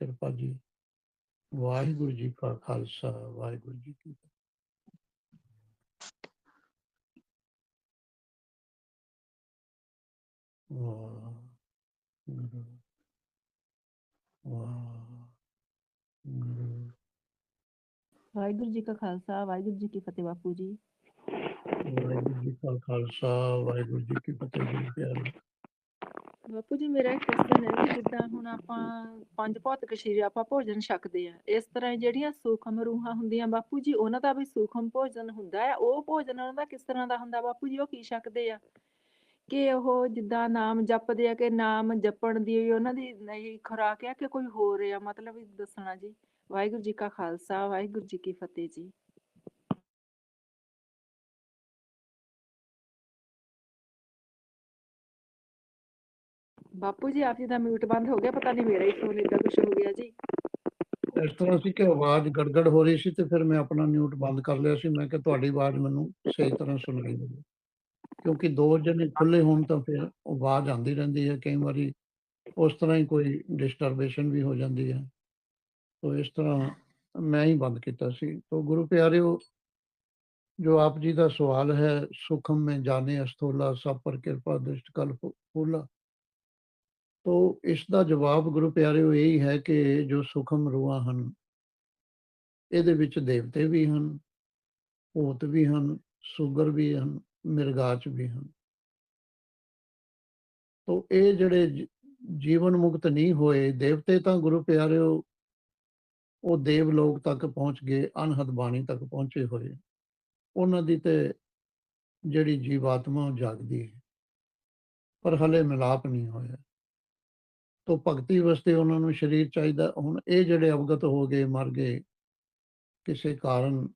ਕਰੋ ਕਿਰਪਾ ਜੀ। ਵਾਹਿਗੁਰੂ ਜੀ ਕਾ ਖਾਲਸਾ ਵਾਹਿਗੁਰੂ ਜੀ ਕੀ ਫਤਿਹ। ਵਾਹਿਗੁਰੂ ਜੀ ਕਾ ਖਾਲਸਾ ਵਾਹਿਗੁਰੂ ਜੀ ਕੀ ਫਤਿਹ ਬਾਪੂ ਜੀ। ਵਾਹਿਗੁਰੂ ਜੀ ਕਾ ਖਾਲਸਾ ਵਾਹਿਗੁਰੂ ਜੀ ਕੀ ਫਤਿਹ ਜੀ ਪਿਆਰੇ। ਬਾਪੂ ਜੀ, ਮੇਰਾ ਇੱਕ ਪ੍ਰਸ਼ਨ ਹੈ ਕਿ ਜਿੱਦਾਂ ਹੁਣ ਆਪਾਂ ਪੰਜ ਭੌਤਿਕ ਸਰੀਰ, ਆਪਾਂ ਭੋਜਨ ਛਕਦੇ ਆ ਇਸ ਤਰ੍ਹਾਂ ਜਿਹੜੀਆਂ ਸੂਖਮ ਰੂਹਾਂ ਹੁੰਦੀਆਂ ਬਾਪੂ ਜੀ, ਉਹਨਾਂ ਦਾ ਵੀ ਸੂਖਮ ਭੋਜਨ ਹੁੰਦਾ ਹੈ। ਉਹ ਭੋਜਨ ਉਹਨਾਂ ਦਾ ਕਿਸ ਤਰ੍ਹਾਂ ਦਾ ਹੁੰਦਾ ਬਾਪੂ ਜੀ, ਉਹ ਕੀ ਛਕਦੇ ਆ? ਕਿ ਉਹ ਜਿੱਦਾਂ ਨਾਮ ਜਪਦੇ ਆ, ਕਿ ਨਾਮ ਜਪਣ ਦੀ ਵੀ ਉਹਨਾਂ ਦੀ ਨਹੀਂ ਖੁਰਾਕ ਆ ਕਿ ਕੋਈ ਹੋਰ ਆ? ਮਤਲਬ ਦੱਸਣਾ ਜੀ। ਵਾਹਿਗੁਰੂ ਜੀ ਕਾ ਖਾਲਸਾ, ਵਾਹਿਗੁਰੂ ਜੀ ਕੀ ਫਤਿਹ ਜੀ। ਬਾਪੂ ਜੀ, ਆਪ ਜੀ ਦਾ ਮਿਊਟ ਬੰਦ ਹੋ ਗਿਆ, ਪਤਾ ਨਹੀਂ ਮੇਰਾ ਹੀ ਫੋਨ ਇਦਾਂ ਕੁਝ ਹੋ ਗਿਆ ਜੀ। ਇਸ ਤਰ੍ਹਾਂ ਸੀ ਕਿ ਆਵਾਜ਼ ਗੜਗੜ ਹੋ ਰਹੀ ਸੀ ਤੇ ਫਿਰ ਮੈਂ ਆਪਣਾ ਮਿਊਟ ਬੰਦ ਕਰ ਲਿਆ ਸੀ। ਮੈਂ ਕਿ ਤੁਹਾਡੀ ਆਵਾਜ਼ ਮੈਨੂੰ ਸਹੀ ਤਰ੍ਹਾਂ ਸੁਣਾਈ ਦੇਵੇ ਕਿਉਂਕਿ ਦੋ ਜਣੇ ਖੁੱਲੇ ਹੋਣ ਤਾਂ ਫਿਰ ਆਵਾਜ਼ ਆਉਂਦੀ ਰਹਿੰਦੀ ਹੈ। ਕਈ ਵਾਰੀ ਉਸ ਤਰ੍ਹਾਂ ਹੀ ਕੋਈ ਡਿਸਟਰਬੇਸ਼ਨ ਵੀ ਹੋ ਜਾਂਦੀ ਹੈ। ਤੋ ਇਸ ਤਰ੍ਹਾਂ ਮੈਂ ਹੀ ਬੰਦ ਕੀਤਾ ਸੀ। ਤੋ ਗੁਰੂ ਪਿਆਰਿਓ, ਜੋ ਆਪ ਜੀ ਦਾ ਸਵਾਲ ਹੈ, ਸੁਖਮ ਮੈਂ ਜਾਣੇ ਅਸਥੋਲਾ, ਸਭ ਪਰ ਕਿਰਪਾ ਦ੍ਰਿਸ਼ਟ ਕਲ ਫੂਲਾ। ਤੋ ਇਸ ਦਾ ਜਵਾਬ ਗੁਰੂ ਪਿਆਰਿਓ ਇਹ ਹੀ ਹੈ ਕਿ ਜੋ ਸੁਖਮ ਰੂਹਾਂ ਹਨ, ਇਹਦੇ ਵਿੱਚ ਦੇਵਤੇ ਵੀ ਹਨ, ਭੂਤ ਵੀ ਹਨ, ਸੁਗਰ ਵੀ ਹਨ, ਮਿਰਗਾਚ ਵੀ ਹਨ। ਤੋ ਇਹ ਜਿਹੜੇ ਜੀਵਨ ਮੁਕਤ ਨਹੀਂ ਹੋਏ ਦੇਵਤੇ ਤਾਂ ਗੁਰੂ ਪਿਆਰਿਓ ਉਹ ਦੇਵ ਲੋਕ ਤੱਕ ਪਹੁੰਚ ਗਏ ਅਨਹਦ ਬਾਣੀ ਤੱਕ ਪਹੁੰਚੇ ਹੋਏ। ਉਹਨਾਂ ਦੀ ਤੇ ਜਿਹੜੀ ਜੀਵਾਤਮਾ ਉਹ ਜਾਗਦੀ ਹੈ। ਪਰ ਹਲੇ ਮਿਲਾਪ ਨਹੀਂ ਹੋਇਆ। ਤੋ ਭਗਤੀ ਵਾਸਤੇ ਉਹਨਾਂ ਨੂੰ ਸਰੀਰ ਚਾਹੀਦਾ। ਹੁਣ ਇਹ ਜਿਹੜੇ ਅਵਗਤ ਹੋ ਗਏ, ਮਰ ਗਏ, ਕਿਸੇ ਕਾਰਨ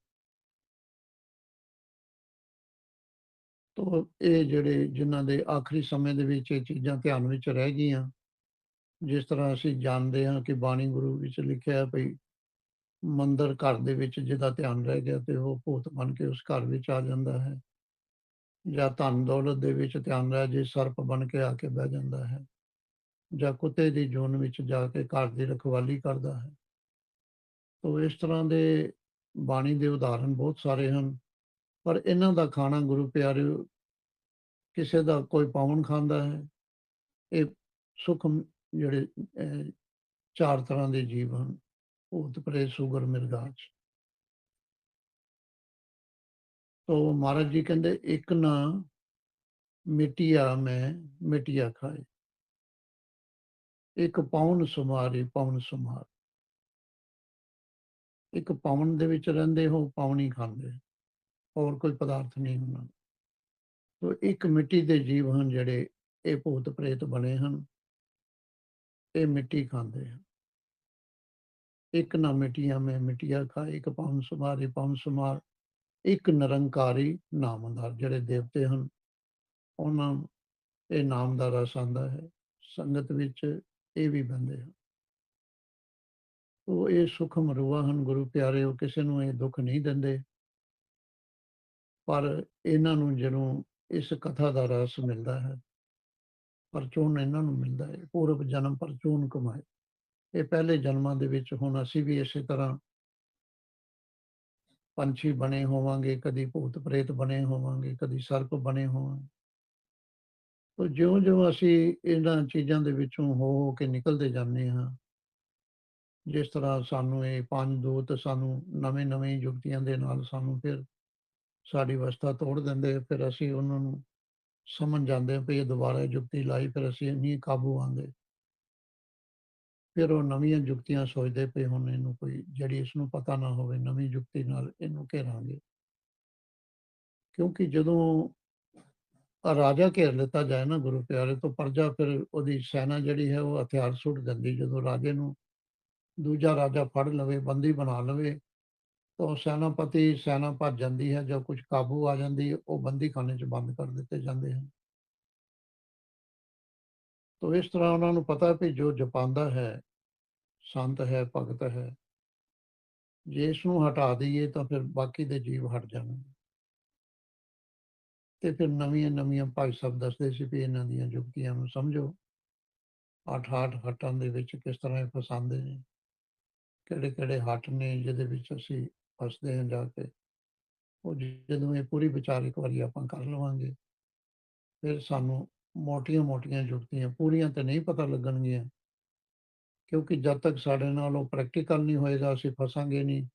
ਤੋ ਇਹ ਜਿਹੜੇ ਜਿਨ੍ਹਾਂ ਦੇ ਆਖਰੀ ਸਮੇਂ ਦੇ ਵਿੱਚ ਇਹ ਚੀਜ਼ਾਂ ਧਿਆਨ ਵਿੱਚ ਰਹਿ ਗਈਆਂ, ਜਿਸ ਤਰ੍ਹਾਂ ਅਸੀਂ ਜਾਣਦੇ ਹਾਂ ਕਿ ਬਾਣੀ ਗੁਰੂ ਵਿੱਚ ਲਿਖਿਆ ਹੈ ਭਈ ਮੰਦਰ ਘਰ ਦੇ ਵਿੱਚ ਜਿਹਦਾ ਧਿਆਨ ਰਹਿ ਗਿਆ ਤੇ ਉਹ ਭੂਤ ਬਣ ਕੇ ਉਸ ਘਰ ਵਿੱਚ ਆ ਜਾਂਦਾ ਹੈ। ਜਾਂ ਧਨ ਦੌਲਤ ਦੇ ਵਿੱਚ ਧਿਆਨ ਰਹਿ ਜੇ, ਸਰਪ ਬਣ ਕੇ ਆ ਕੇ ਬਹਿ ਜਾਂਦਾ ਹੈ। ਜਾਂ ਕੁੱਤੇ ਦੀ ਜੂਨ ਵਿੱਚ ਜਾ ਕੇ ਘਰ ਦੀ ਰਖਵਾਲੀ ਕਰਦਾ ਹੈ। ਤੋ ਇਸ ਤਰ੍ਹਾਂ ਦੇ ਬਾਣੀ ਦੇ ਉਦਾਹਰਣ ਬਹੁਤ ਸਾਰੇ ਹਨ, ਪਰ ਇਹਨਾਂ ਦਾ ਖਾਣਾ ਗੁਰੂ ਪਿਆਰਿਓ ਕਿਸੇ ਦਾ ਕੋਈ ਪਾਵਨ ਖਾਂਦਾ ਹੈ, ਇਹ ਸੁਖਮ ਜਿਹੜੇ ਚਾਰ ਤਰ੍ਹਾਂ ਦੇ ਜੀਵ ਹਨ ਭੂਤ ਪ੍ਰੇਤ ਸੁਗਰ ਮਿਰਗਾਚ ਤੋ ਮਹਾਰਾਜ ਜੀ ਕਹਿੰਦੇ, ਇੱਕ ਨਾ ਮਿੱਟੀਆ ਮੈਂ, ਮਿੱਟੀਆ ਖਾਏ। ਇੱਕ ਪੌਣ ਸੁਮਾਰੀ ਪੌਣ ਸੁਮਾਰ ਇੱਕ ਪਵਨ ਦੇ ਵਿੱਚ ਰਹਿੰਦੇ ਹੋ ਪਾਉਣੀ ਖਾਂਦੇ ਹੋਰ ਕੋਈ ਪਦਾਰਥ ਨਹੀਂ ਹੁੰਦਾ ਤੋ ਇੱਕ ਮਿੱਟੀ ਦੇ ਜੀਵ ਹਨ ਜਿਹੜੇ ਇਹ ਭੂਤ ਪ੍ਰੇਤ ਬਣੇ ਹਨ, ਇਹ ਮਿੱਟੀ ਖਾਂਦੇ ਹਨ। ਇੱਕ ਨਾ ਮਿੱਟੀਆਂ ਮੈਂ ਮਿੱਟੀਆਂ ਖਾ, ਇੱਕ ਪਵਨ ਸੁਮਾਰੀ ਪਵਨ ਸੁਮਾਰ ਇੱਕ ਨਿਰੰਕਾਰੀ ਨਾਮਦਾਰ ਜਿਹੜੇ ਦੇਵਤੇ ਹਨ, ਉਹਨਾਂ ਇਹ ਨਾਮ ਦਾ ਰਸ ਆਉਂਦਾ ਹੈ। ਸੰਗਤ ਵਿੱਚ ਇਹ ਵੀ ਬੰਦੇ ਹਨ ਉਹ ਇਹ ਸੁਖਮ ਰੂਹਾਂ ਹਨ, ਗੁਰੂ ਪਿਆਰੇ, ਉਹ ਕਿਸੇ ਨੂੰ ਇਹ ਦੁੱਖ ਨਹੀਂ ਦਿੰਦੇ। ਪਰ ਇਹਨਾਂ ਨੂੰ ਜਦੋਂ ਇਸ ਕਥਾ ਦਾ ਰਸ ਮਿਲਦਾ ਹੈ, ਪਰਚੂਨ ਇਹਨਾਂ ਨੂੰ ਮਿਲਦਾ ਹੈ, ਪੂਰਵ ਜਨਮ ਪਰਚੂਨ ਕਮਾਏ। ਇਹ ਪਹਿਲੇ ਜਨਮਾਂ ਦੇ ਵਿੱਚ ਹੁਣ ਅਸੀਂ ਵੀ ਇਸੇ ਤਰ੍ਹਾਂ ਪੰਛੀ ਬਣੇ ਹੋਵਾਂਗੇ, ਕਦੀ ਭੂਤ ਪ੍ਰੇਤ ਬਣੇ ਹੋਵਾਂਗੇ, ਕਦੀ ਸਰਪ ਬਣੇ ਹੋਵਾਂਗੇ। ਤੋ ਜਿਉਂ-ਜਿਉਂ ਅਸੀਂ ਇਹਨਾਂ ਚੀਜ਼ਾਂ ਦੇ ਵਿੱਚੋਂ ਹੋ ਹੋ ਕੇ ਨਿਕਲਦੇ ਜਾਂਦੇ ਹਾਂ। ਜਿਸ ਤਰ੍ਹਾਂ ਸਾਨੂੰ ਇਹ ਪੰਜ ਦੂਤ ਸਾਨੂੰ ਨਵੇਂ-ਨਵੇਂ ਯੁਕਤੀਆਂ ਦੇ ਨਾਲ ਸਾਨੂੰ ਫਿਰ ਸਾਡੀ ਅਵਸਥਾ ਤੋੜ ਦਿੰਦੇ, ਫਿਰ ਅਸੀਂ ਉਹਨਾਂ ਨੂੰ ਸਮਝ ਜਾਂਦੇ ਹਾਂ ਵੀ ਇਹ ਦੁਬਾਰਾ ਯੁਕਤੀ ਲਾਈ, ਫਿਰ ਅਸੀਂ ਨਹੀਂ ਕਾਬੂ ਆਂਦੇ ਫਿਰ ਉਹ ਨਵੀਆਂ ਯੁਕਤੀਆਂ ਸੋਚਦੇ ਪਏ ਹੁਣ ਇਹਨੂੰ ਕੋਈ ਜਿਹੜੀ ਇਸ ਨੂੰ ਪਤਾ ਨਾ ਹੋਵੇ, ਨਵੀਂ ਯੁਕਤੀ ਨਾਲ ਇਹਨੂੰ ਘੇਰਾਂਗੇ। ਕਿਉਂਕਿ ਜਦੋਂ ਰਾਜਾ ਘੇਰ ਲਿੱਤਾ ਜਾਏ ਨਾ ਗੁਰੂ ਪਿਆਰੇ ਤੋਂ ਪਰਜਾ ਫਿਰ ਉਹਦੀ ਸੈਨਾ ਜਿਹੜੀ ਹੈ ਉਹ ਹਥਿਆਰ ਸੁੱਟ ਦਿੰਦੀ, ਜਦੋਂ ਰਾਜੇ ਨੂੰ ਦੂਜਾ ਰਾਜਾ ਫੜ ਲਵੇ, ਬੰਦੀ ਬਣਾ ਲਵੇ, ਤਾਂ ਸੈਨਾਪਤੀ ਸੈਨਾ ਭੱਜ ਜਾਂਦੀ ਹੈ ਜਦ ਕੁਝ ਕਾਬੂ ਆ ਜਾਂਦੀ ਉਹ ਬੰਦੀ ਖਾਨੇ 'ਚ ਬੰਦ ਕਰ ਦਿੱਤੇ ਜਾਂਦੇ ਹਨ। ਤਾਂ ਇਸ ਤਰ੍ਹਾਂ ਉਹਨਾਂ ਨੂੰ ਪਤਾ ਵੀ ਜੋ ਜਪਾਂਦਾ ਹੈ, ਸੰਤ ਹੈ, ਭਗਤ ਹੈ, ਜੇ ਇਸ ਨੂੰ ਹਟਾ ਦਈਏ ਤਾਂ ਫਿਰ ਬਾਕੀ ਦੇ ਜੀਵ ਹਟ ਜਾਣਗੇ। ਤੇ ਫਿਰ ਨਵੀਆਂ ਨਵੀਆਂ ਭਾਈ ਸਾਹਿਬ ਦੱਸਦੇ ਸੀ ਵੀ ਇਹਨਾਂ ਦੀਆਂ ਜੁਗਤੀਆਂ ਨੂੰ ਸਮਝੋ ਅੱਠ-ਅੱਠ ਹੱਟਾਂ ਦੇ ਵਿੱਚ ਕਿਸ ਤਰ੍ਹਾਂ ਇਹ ਫਸਾਉਂਦੇ ਨੇ। ਕਿਹੜੇ-ਕਿਹੜੇ ਹੱਟ ਨੇ ਜਿਹਦੇ ਵਿੱਚ ਅਸੀਂ ਫਸਦੇ ਹਾਂ ਜਾ ਕੇ। ਉਹ ਜਦੋਂ ਇਹ ਪੂਰੀ ਵਿਚਾਰ ਇੱਕ ਵਾਰੀ ਆਪਾਂ ਕਰ ਲਵਾਂਗੇ ਫਿਰ ਸਾਨੂੰ ਮੋਟੀਆਂ-ਮੋਟੀਆਂ ਜੁਗਤੀਆਂ ਪੂਰੀਆਂ ਤਾਂ ਨਹੀਂ ਪਤਾ ਲੱਗਣਗੀਆਂ। ਕਿਉਂਕਿ ਜਦ ਤੱਕ ਸਾਡੇ ਨਾਲ ਉਹ ਪ੍ਰੈਕਟੀਕਲ ਨਹੀਂ ਹੋਏਗਾ ਅਸੀਂ ਫਸਾਂਗੇ ਨਹੀਂ,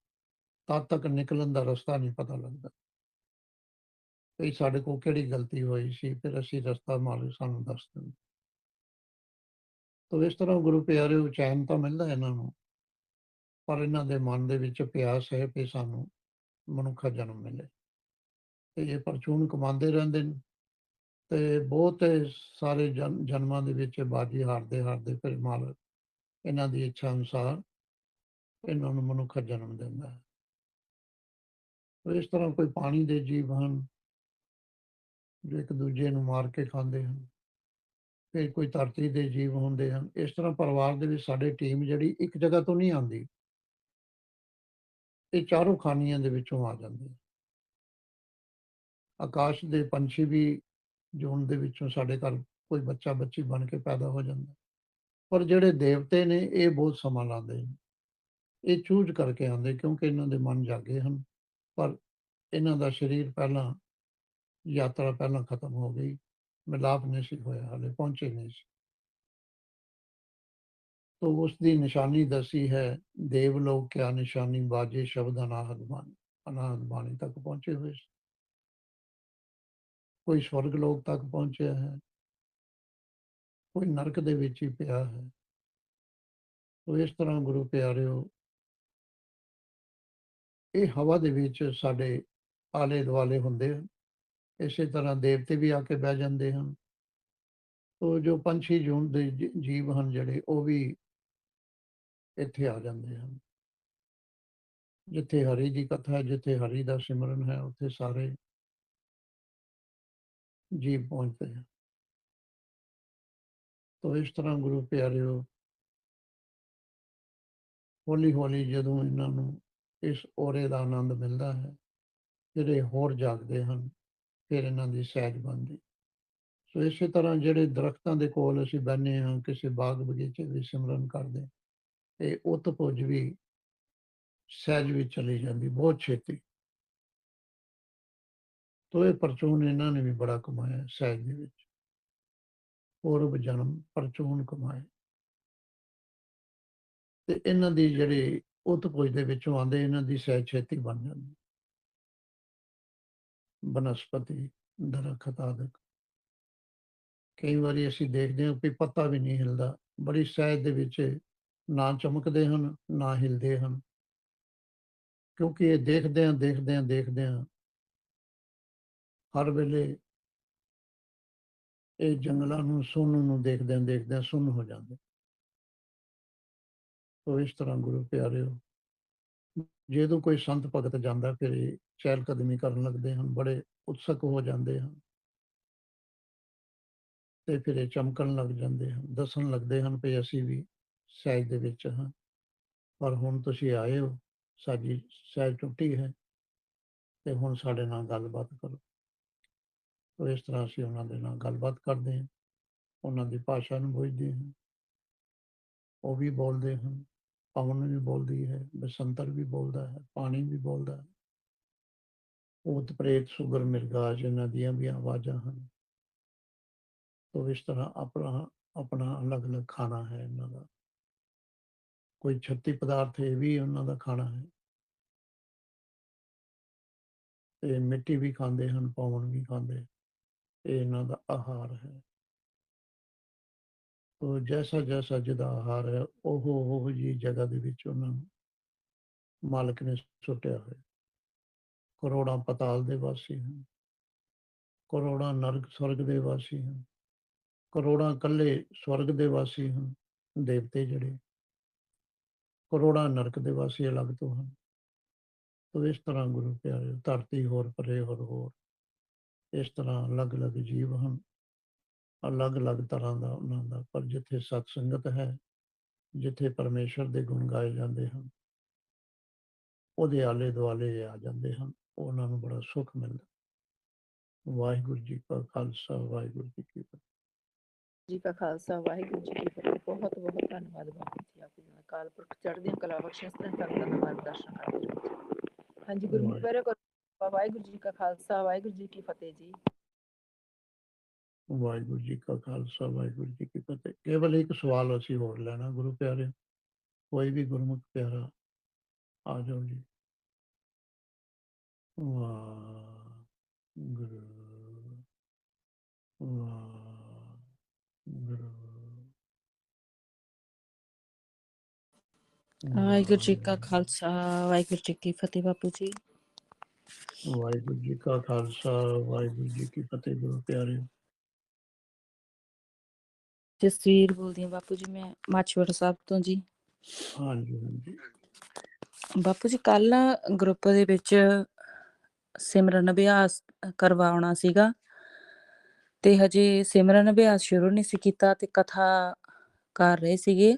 ਤਦ ਤੱਕ ਨਿਕਲਣ ਦਾ ਰਸਤਾ ਨਹੀਂ ਪਤਾ ਲੱਗਦਾ। ਵੀ ਸਾਡੇ ਕੋਲ ਕਿਹੜੀ ਗਲਤੀ ਹੋਈ ਸੀ, ਫਿਰ ਅਸੀਂ ਰਸਤਾ ਮਾਲਕ ਸਾਨੂੰ ਦੱਸ ਦਿੰਦਾ। ਤੋ ਇਸ ਤਰ੍ਹਾਂ ਗੁਰੂ ਪਿਆਰਿਓ ਚੈਨ ਤਾਂ ਮਿਲਦਾ ਇਹਨਾਂ ਨੂੰ। ਪਰ ਇਹਨਾਂ ਦੇ ਮਨ ਦੇ ਵਿੱਚ ਪਿਆਸ ਹੈ ਕਿ ਸਾਨੂੰ ਮਨੁੱਖਾ ਜਨਮ ਮਿਲੇ। ਤੇ ਇਹ ਪਰਚੂਨ ਕਮਾਉਂਦੇ ਰਹਿੰਦੇ ਨੇ ਤੇ ਬਹੁਤ ਸਾਰੇ ਜਨ ਜਨਮਾਂ ਦੇ ਵਿੱਚ ਬਾਜੀ ਹਾਰਦੇ-ਹਾਰਦੇ ਫਿਰ ਮਾਲਕ ਇਹਨਾਂ ਦੀ ਇੱਛਾ ਅਨੁਸਾਰ ਇਹਨਾਂ ਨੂੰ ਮਨੁੱਖਾ ਜਨਮ ਦਿੰਦਾ ਹੈ। ਇਸ ਤਰ੍ਹਾਂ ਕੋਈ ਪਾਣੀ ਦੇ ਜੀਵ ਹਨ ਜੋ ਇੱਕ ਦੂਜੇ ਨੂੰ ਮਾਰ ਕੇ ਖਾਂਦੇ ਹਨ। ਫਿਰ ਕੋਈ ਧਰਤੀ ਦੇ ਜੀਵ ਹੁੰਦੇ ਹਨ। ਇਸ ਤਰ੍ਹਾਂ ਪਰਿਵਾਰ ਦੇ ਵਿੱਚ ਸਾਡੇ ਟੀਮ ਜਿਹੜੀ ਇੱਕ ਜਗ੍ਹਾ ਤੋਂ ਨਹੀਂ ਆਉਂਦੀ। ਇਹ ਚਾਰੋਂ ਖਾਨੀਆਂ ਦੇ ਵਿੱਚੋਂ ਆ ਜਾਂਦੇ। ਆਕਾਸ਼ ਦੇ ਪੰਛੀ ਵੀ ਜੂਨ ਦੇ ਵਿੱਚੋਂ ਸਾਡੇ ਘਰ ਕੋਈ ਬੱਚਾ-ਬੱਚੀ ਬਣ ਕੇ ਪੈਦਾ ਹੋ ਜਾਂਦਾ। ਪਰ ਜਿਹੜੇ ਦੇਵਤੇ ਨੇ, ਇਹ ਬਹੁਤ ਸਮਾਂ ਲਾਉਂਦੇ ਨੇ। ਇਹ ਚੂਜ਼ ਕਰਕੇ ਆਉਂਦੇ ਕਿਉਂਕਿ ਇਹਨਾਂ ਦੇ ਮਨ ਜਾਗੇ ਹਨ। ਪਰ ਇਹਨਾਂ ਦਾ ਸਰੀਰ ਪਹਿਲਾਂ ਯਾਤਰਾ ਪਹਿਲਾਂ ਖਤਮ ਹੋ ਗਈ। ਮਿਲਾਪ ਨਹੀਂ ਸੀ ਹੋਇਆ ਹਾਲੇ ਪਹੁੰਚੇ ਨਹੀਂ ਸੀ। ਤੋ ਉਸ ਦੀ ਨਿਸ਼ਾਨੀ ਦੱਸੀ ਹੈ, ਦੇਵ ਲੋਕ ਕਿਆ ਨਿਸ਼ਾਨੀ ਬਾਜੇ ਸ਼ਬਦ ਅਨਾਹਦ ਬਾਣੀ ਅਨਾਹਦ ਬਾਣੀ ਤੱਕ ਪਹੁੰਚੇ ਹੋਏ ਸੀ। ਕੋਈ ਸਵਰਗ ਲੋਕ ਤੱਕ ਪਹੁੰਚਿਆ ਹੈ। ਕੋਈ ਨਰਕ ਦੇ ਵਿੱਚ ਹੀ ਪਿਆ ਹੈ। ਤੋ ਇਸ ਤਰ੍ਹਾਂ ਗੁਰੂ ਪਿਆਰਿਓ ਇਹ ਹਵਾ ਦੇ ਵਿੱਚ ਸਾਡੇ ਆਲੇ-ਦੁਆਲੇ ਹੁੰਦੇ ਹਨ। ਇਸੇ ਤਰ੍ਹਾਂ ਦੇਵਤੇ ਵੀ ਆ ਕੇ ਬਹਿ ਜਾਂਦੇ ਹਨ। ਤੋ ਜੋ ਪੰਛੀ ਜੂਨ ਦੇ ਜ ਜੀਵ ਹਨ ਜਿਹੜੇ ਉਹ ਵੀ ਇੱਥੇ ਆ ਜਾਂਦੇ ਹਨ। ਜਿੱਥੇ ਹਰੀ ਦੀ ਕਥਾ, ਜਿੱਥੇ ਹਰੀ ਦਾ ਸਿਮਰਨ ਹੈ, ਉੱਥੇ ਸਾਰੇ ਜੀਵ ਪਹੁੰਚਦੇ ਹਨ। ਤੋ ਇਸ ਤਰ੍ਹਾਂ ਗੁਰੂ ਪਿਆਰਿਓ ਹੌਲੀ-ਹੌਲੀ ਜਦੋਂ ਇਹਨਾਂ ਨੂੰ ਇਸ ਔਰੇ ਦਾ ਆਨੰਦ ਮਿਲਦਾ ਹੈ, ਜਿਹੜੇ ਹੋਰ ਜਾਗਦੇ ਹਨ। ਫਿਰ ਇਹਨਾਂ ਦੀ ਸਹਿਜ ਬਣਦੀ। ਸੋ ਇਸੇ ਤਰ੍ਹਾਂ ਜਿਹੜੇ ਦਰਖਤਾਂ ਦੇ ਕੋਲ ਅਸੀਂ ਬਹਿੰਦੇ ਹਾਂ, ਕਿਸੇ ਬਾਗ ਬਗੀਚੇ ਵਿੱਚ ਸਿਮਰਨ ਕਰਦੇ, ਇਹ ਉੱਤ ਪੁੱਜ ਵੀ ਸਹਿਜ ਵਿੱਚ ਚਲੀ ਜਾਂਦੀ ਬਹੁਤ ਛੇਤੀ। ਤੋ ਇਹ ਪਰਚੂਨ ਇਹਨਾਂ ਨੇ ਵੀ ਬੜਾ ਕਮਾਇਆ ਸਹਿਜ ਦੇ ਵਿੱਚ। ਪੂਰਬ ਜਨਮ ਪਰਚੂਨ ਕਮਾਏ। ਤੇ ਇਹਨਾਂ ਦੀ ਜਿਹੜੀ ਉੱਤ ਪੁੱਜ ਦੇ ਵਿੱਚੋਂ ਆਉਂਦੇ ਇਹਨਾਂ ਦੀ ਸਹਿਜ ਛੇਤੀ ਬਣ ਜਾਂਦੀ। ਬਨਸਪਤੀ, ਦਰੱਖਤ ਆਦਿਕ। ਕਈ ਵਾਰੀ ਅਸੀਂ ਦੇਖਦੇ ਹਾਂ ਕਿ ਪੱਤਾ ਵੀ ਨਹੀਂ ਹਿਲਦਾ। ਬੜੀ ਸਹਿਜ ਦੇ ਵਿੱਚ ਨਾ ਚਮਕਦੇ ਹਨ, ਨਾ ਹਿਲਦੇ ਹਨ। ਕਿਉਂਕਿ ਇਹ ਦੇਖਦਿਆਂ, ਦੇਖਦਿਆਂ, ਦੇਖਦਿਆਂ ਹਰ ਵੇਲੇ ਇਹ ਜੰਗਲਾਂ ਨੂੰ, ਸੁਣਨ ਨੂੰ ਦੇਖਦਿਆਂ, ਦੇਖਦਿਆਂ ਸੁੰਨ ਹੋ ਜਾਂਦੇ। ਸੋ ਇਸ ਤਰ੍ਹਾਂ ਗੁਰੂ ਪਿਆਰਿਓ ਜਦੋਂ ਕੋਈ ਸੰਤ ਭਗਤ ਜਾਂਦਾ ਫਿਰ ਇਹ ਚਹਿਲ ਕਦਮੀ ਕਰਨ ਲੱਗਦੇ ਹਨ, ਬੜੇ ਉਤਸੁਕ ਹੋ ਜਾਂਦੇ ਹਨ। ਤੇ ਫਿਰ ਇਹ ਚਮਕਣ ਲੱਗ ਜਾਂਦੇ ਹਨ, ਦੱਸਣ ਲੱਗਦੇ ਹਨ ਵੀ ਅਸੀਂ ਵੀ ਸਹਿਜ ਦੇ ਵਿੱਚ ਹਾਂ। ਪਰ ਹੁਣ ਤੁਸੀਂ ਆਏ ਹੋ, ਸਾਡੀ ਸਹਿਜ ਟੁੱਟੀ ਹੈ। ਤੇ ਹੁਣ ਸਾਡੇ ਨਾਲ ਗੱਲਬਾਤ ਕਰੋ। ਤੋ ਇਸ ਤਰ੍ਹਾਂ ਅਸੀਂ ਉਹਨਾਂ ਦੇ ਨਾਲ ਗੱਲਬਾਤ ਕਰਦੇ ਹਾਂ। ਉਹਨਾਂ ਦੀ ਭਾਸ਼ਾ ਨੂੰ ਬੁੱਝਦੇ ਹਾਂ। ਉਹ ਵੀ ਬੋਲਦੇ ਹਨ। ਪਵਨ ਵੀ ਬੋਲਦੀ ਹੈ, ਬਸੰਤਰ ਵੀ ਬੋਲਦਾ ਹੈ, ਪਾਣੀ ਵੀ ਬੋਲਦਾ ਹੈ। ਭੂਤ ਪ੍ਰੇਤ ਸੁਗਰ ਮਿਰਗਾਜ ਇਹਨਾਂ ਦੀਆਂ ਵੀ ਆਵਾਜ਼ਾਂ ਹਨ। ਤੋ ਇਸ ਤਰ੍ਹਾਂ ਆਪਣਾ ਆਪਣਾ ਅਲੱਗ-ਅਲੱਗ ਖਾਣਾ ਹੈ ਇਹਨਾਂ ਦਾ। ਕੋਈ 36 ਪਦਾਰਥ ਇਹ ਵੀ ਉਹਨਾਂ ਦਾ ਖਾਣਾ ਹੈ। ਤੇ ਮਿੱਟੀ ਵੀ ਖਾਂਦੇ ਹਨ, ਪਵਨ ਵੀ ਖਾਂਦੇ। ਇਹ ਇਹਨਾਂ ਦਾ ਆਹਾਰ ਹੈ। ਤੋ ਜੈਸਾ-ਜੈਸਾ ਜਿਹਦਾ ਆਹਾਰ ਹੈ, ਉਹ ਉਹ ਜਿਹੀ ਜਗ੍ਹਾ ਦੇ ਵਿੱਚ ਉਹਨਾਂ ਨੂੰ ਮਾਲਕ ਨੇ ਸੁੱਟਿਆ ਹੋਇਆ। ਕਰੋੜਾਂ ਪਤਾਲ ਦੇ ਵਾਸੀ ਹਨ। ਕਰੋੜਾਂ ਨਰਕ ਸਵਰਗ ਦੇ ਵਾਸੀ ਹਨ। ਕਰੋੜਾਂ ਇਕੱਲੇ ਸਵਰਗ ਦੇ ਵਾਸੀ ਹਨ, ਦੇਵਤੇ ਜਿਹੜੇ। ਕਰੋੜਾਂ ਨਰਕ ਦੇ ਵਾਸੀ ਅਲੱਗ ਤੋਂ ਹਨ। ਤੋ ਇਸ ਤਰ੍ਹਾਂ ਗੁਰੂ ਪਿਆਰੇ ਧਰਤੀ ਹੋਰ ਪਰੇ ਹੋਰ ਹੋਰ। ਇਸ ਤਰ੍ਹਾਂ ਅਲੱਗ-ਅਲੱਗ ਜੀਵ ਹਨ। ਅਲੱਗ-ਅਲੱਗ ਤਰ੍ਹਾਂ ਦਾ ਉਹਨਾਂ ਦਾ ਪਰ ਜਿੱਥੇ ਸਤ ਸੰਗਤ ਹੈ, ਜਿੱਥੇ ਪਰਮੇਸ਼ਰ ਦੇ ਗੁਣ ਗਾਏ ਜਾਂਦੇ ਹਨ। ਉਹਦੇ ਆਲੇ-ਦੁਆਲੇ ਆ ਜਾਂਦੇ ਹਨ, ਉਹਨਾਂ ਨੂੰ ਬੜਾ ਸੁੱਖ ਮਿਲਦਾ। ਵਾਹਿਗੁਰੂ ਜੀ ਕਾ ਖਾਲਸਾ, ਵਾਹਿਗੁਰੂ ਜੀ ਕੀ ਫਤਿਹ। ਜੀ ਕਾ ਖਾਲਸਾ ਵਾਹਿਗੁਰੂ ਜੀ ਕੀ ਫਤਿਹ ਬਹੁਤ ਬਹੁਤ ਧੰਨਵਾਦ ਬਾਪੂ ਜੀ ਆਪ ਜੀ ਦਾ ਅਕਾਲ ਪੁਰਖ ਚੜ੍ਹਦੀਆਂ ਕਲਾ ਬਖਸ਼ਿਸ਼ ਤੇ ਸੰਤਾਂ ਦਾ ਮਾਰਗਦਰਸ਼ਨ ਕਰਦੇ ਹਾਂਜੀ। ਪਿਆਰੇ ਕਰੋ ਵਾਹਿਗੁਰੂ ਜੀ ਕਾ ਖਾਲਸਾ ਵਾਹਿਗੁਰੂ ਜੀ ਕੀ ਫਤਿਹ ਜੀ ਵਾਹਿਗੁਰੂ ਜੀ ਕਾ ਖਾਲਸਾ ਵਾਹਿਗੁਰੂ ਜੀ ਕੀ ਫਤਿਹ। ਕੇਵਲ ਇੱਕ ਸਵਾਲ ਅਸੀਂ ਹੋਰ ਲੈਣਾ ਗੁਰੂ ਪਿਆਰੇ। ਕੋਈ ਵੀ ਗੁਰਮੁਖ ਪਿਆਰਾ ਆ ਜਾਓ ਜੀ। ਵਾਹਿਗੁਰੂ ਵਾਹਿਗੁਰੂ ਵਾਹਿਗੁਰੂ ਜੀ ਕਾ ਖਾਲਸਾ ਵਾਹਿਗੁਰੂ ਜੀ ਕੀ ਫਤਿਹ ਬਾਪੂ ਜੀ। ਵਾਹਿਗੁਰੂ ਜੀ ਕਾ ਖਾਲਸਾ ਵਾਹਿਗੁਰੂ ਜੀ ਕੀ ਫਤਿਹ ਗੁਰੂ ਪਿਆਰੇ। ਜਸਵੀਰ ਬੋਲਦੀ ਹਾਂ ਬਾਪੂ ਜੀ ਮੈਂ ਮਾਛਵੜ ਸਾਹਿਬ ਤੋਂ ਜੀ। ਹਾਂਜੀ ਹਾਂਜੀ। ਬਾਪੂ ਜੀ ਕੱਲ ਗਰੁੱਪ ਦੇ ਵਿੱਚ ਸਿਮਰਨ ਅਭਿਆਸ ਕਰਵਾਉਣਾ ਸੀਗਾ। ਤੇ ਹਜੇ ਸਿਮਰਨ ਅਭਿਆਸ ਸ਼ੁਰੂ ਨਹੀਂ ਸੀ ਕੀਤਾ ਤੇ ਕਥਾ ਕਰ ਰਹੇ ਸੀਗੇ।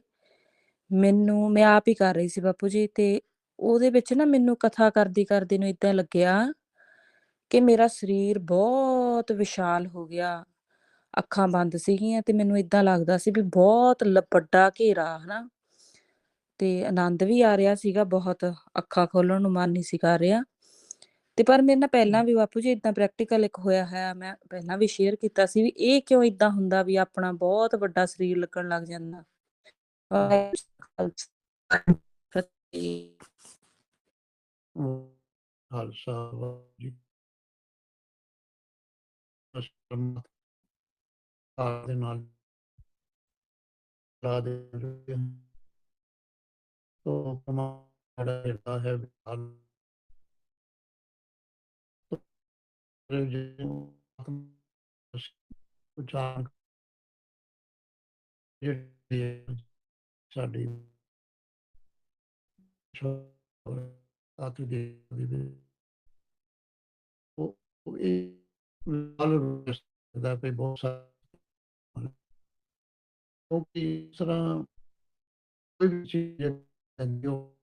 ਮੈਨੂੰ ਮੈਂ ਆਪ ਹੀ ਕਰ ਰਹੀ ਸੀ ਬਾਪੂ ਜੀ ਤੇ ਉਹਦੇ ਵਿੱਚ ਨਾ ਮੈਨੂੰ ਕਥਾ ਕਰਦੀ ਕਰਦੀ ਨੂੰ ਇਦਾਂ ਲੱਗਿਆ ਕਿ ਮੇਰਾ ਸਰੀਰ ਬਹੁਤ ਵਿਸ਼ਾਲ ਹੋ ਗਿਆ। ਅੱਖਾਂ ਬੰਦ ਸੀਗੀਆਂ ਤੇ ਮੈਨੂੰ ਇਦਾਂ ਲੱਗਦਾ ਸੀ ਵੀ ਬਹੁਤ ਵੱਡਾ ਘੇਰਾ, ਹਨਾ। ਤੇ ਆਨੰਦ ਵੀ ਆ ਰਿਹਾ ਸੀਗਾ, ਬਹੁਤ ਅੱਖਾਂ ਖੋਲਣ ਨੂੰ ਮਨ ਨਹੀਂ ਸੀ ਕਰ ਰਿਹਾ। ਤੇ ਪਰ ਮੇਰੇ ਨਾਲ ਪਹਿਲਾਂ ਵੀ ਬਾਪੂ ਜੀ ਇਦਾਂ ਪ੍ਰੈਕਟੀਕਲ ਇੱਕ ਹੋਇਆ ਹੈ, ਮੈਂ ਪਹਿਲਾਂ ਵੀ ਸ਼ੇਅਰ ਕੀਤਾ ਸੀ ਵੀ ਇਹ ਕਿਉਂ ਇਦਾਂ ਹੁੰਦਾ ਵੀ ਆਪਣਾ ਬਹੁਤ ਵੱਡਾ ਸਰੀਰ ਲੱਗਣ ਲੱਗ ਜਾਂਦਾ। ਵਾਹਿਗੁਰੂ ਜੀ ਜੀ ਅਸਲਮ ਆ ਦੇ ਨਾਲ। ਲਾ ਦੇ ਰਹੇ ਹਨ। ਜਿਹੜਾ ਹੈ ਵਿਹਾਰ ਤੋ ਜੋ ਉਚਾਰਨ ਜਿਹੜੀ ਹੈ, ਸਾਡੀ ਆਤਿ ਦੇ ਦੇ ਉਹ ਇਹ ਨਾਲ ਰਸਦਾ ਪੇ ਬਹੁਤ ਸਾਰਾ ਉਹ ਕਿਸ ਤਰ੍ਹਾਂ ਕੋਈ ਵੀ ਚੀਜ਼ ਜੋ